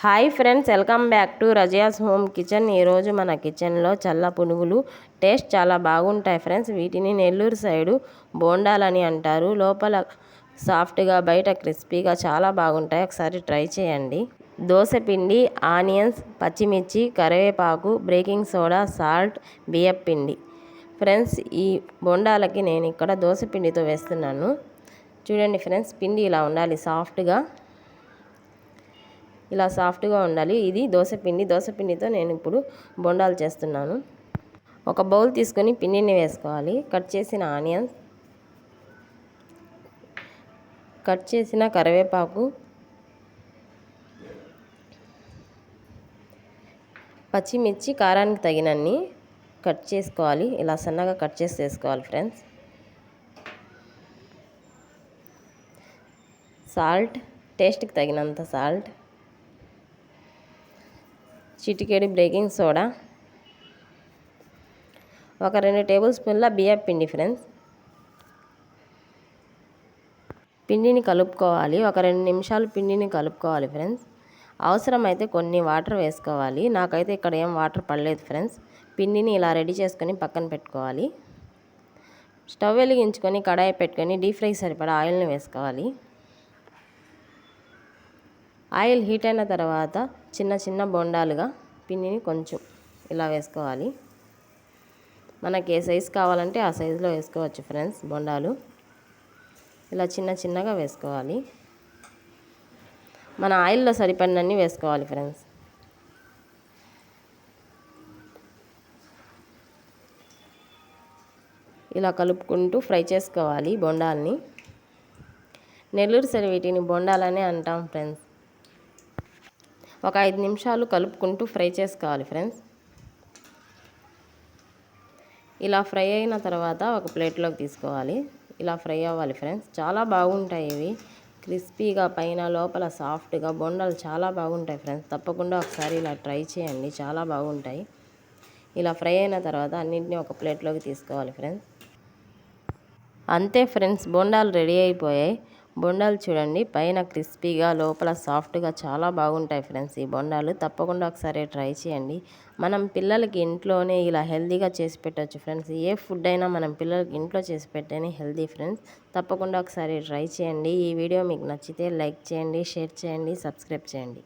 Hi friends welcome back to Razia's home kitchen. ఈరోజు మన కిచెన్లో చల్ల పునుగులు టేస్ట్ చాలా బాగుంటాయి ఫ్రెండ్స్. వీటిని నెల్లూరు సైడు బోండాలని అంటారు. లోపల సాఫ్ట్గా బయట క్రిస్పీగా చాలా బాగుంటాయి. ఒకసారి ట్రై చేయండి. దోశ పిండి ఆనియన్స్ పచ్చిమిర్చి కరివేపాకు బేకింగ్ సోడా సాల్ట్ బియ్యం పిండి. ఫ్రెండ్స్ ఈ బొండాలకి నేను ఇక్కడ దోశ పిండితో వేస్తున్నాను. చూడండి ఫ్రెండ్స్ పిండి ఇలా ఉండాలి సాఫ్ట్గా. ఇలా సాఫ్ట్గా ఉండాలి. ఇది దోశపిండి పిండి. నేను ఇప్పుడు బొండాలు చేస్తున్నాను. ఒక బౌల్ తీసుకొని పిండిని వేసుకోవాలి. కట్ చేసిన ఆనియన్స్ కట్ చేసిన కరివేపాకు పచ్చిమిర్చి కారానికి తగినన్ని కట్ చేసుకోవాలి. ఇలా సన్నగా కట్ చేసి వేసుకోవాలి ఫ్రెండ్స్. సాల్ట్ టేస్ట్కి తగినంత సాల్ట్. చిటికేడి breaking soda. ఒక రెండు టేబుల్ స్పూన్ల బియ్యం పిండి ఫ్రెండ్స్. పిండిని కలుపుకోవాలి. ఒక రెండు నిమిషాలు పిండిని కలుపుకోవాలి ఫ్రెండ్స్. అవసరమైతే కొన్ని వాటర్ వేసుకోవాలి. నాకైతే ఇక్కడ ఏం వాటర్ పడలేదు ఫ్రెండ్స్. పిండిని ఇలా రెడీ చేసుకొని పక్కన పెట్టుకోవాలి. స్టవ్ వెలిగించుకొని కడాయి పెట్టుకొని డీప్ ఫ్రై సరిపడా ఆయిల్ని వేసుకోవాలి. ఆయిల్ హీట్ అయిన తర్వాత చిన్న చిన్న బొండాలుగా పిండిని కొంచెం ఇలా వేసుకోవాలి. మనకి ఏ సైజు కావాలంటే ఆ సైజులో వేసుకోవచ్చు ఫ్రెండ్స్ బొండాలు. ఇలా చిన్న చిన్నగా వేసుకోవాలి. మన ఆయిల్లో సరిపడినన్ని వేసుకోవాలి ఫ్రెండ్స్. ఇలా కలుపుకుంటూ ఫ్రై చేసుకోవాలి బొండాల్ని. నెల్లూరు సరి వీటిని బొండాలనే అంటాం ఫ్రెండ్స్. ఒక ఐదు నిమిషాలు కలుపుకుంటూ ఫ్రై చేసుకోవాలి ఫ్రెండ్స్. ఇలా ఫ్రై అయిన తర్వాత ఒక ప్లేట్లోకి తీసుకోవాలి. ఇలా ఫ్రై అవ్వాలి ఫ్రెండ్స్. చాలా బాగుంటాయి ఇవి. క్రిస్పీగా పైన లోపల సాఫ్ట్గా బొండలు చాలా బాగుంటాయి ఫ్రెండ్స్. తప్పకుండా ఒకసారి ఇలా ట్రై చేయండి. చాలా బాగుంటాయి. ఇలా ఫ్రై అయిన తర్వాత అన్నింటినీ ఒక ప్లేట్లోకి తీసుకోవాలి ఫ్రెండ్స్. అంతే ఫ్రెండ్స్ బొండాలు రెడీ అయిపోయాయి. బొండాలు చూడండి. పైన క్రిస్పీగా లోపల సాఫ్ట్గా చాలా బాగుంటాయి ఫ్రెండ్స్ ఈ బొండాలు. తప్పకుండా ఒకసారి ట్రై చేయండి. మనం పిల్లలకి ఇంట్లోనే ఇలా హెల్తీగా చేసి పెట్టవచ్చు ఫ్రెండ్స్. ఏ ఫుడ్ అయినా మనం పిల్లలకి ఇంట్లో చేసి పెట్టేనే హెల్తీ ఫ్రెండ్స్. తప్పకుండా ఒకసారి ట్రై చేయండి. ఈ వీడియో మీకు నచ్చితే లైక్ చేయండి షేర్ చేయండి సబ్స్క్రైబ్ చేయండి.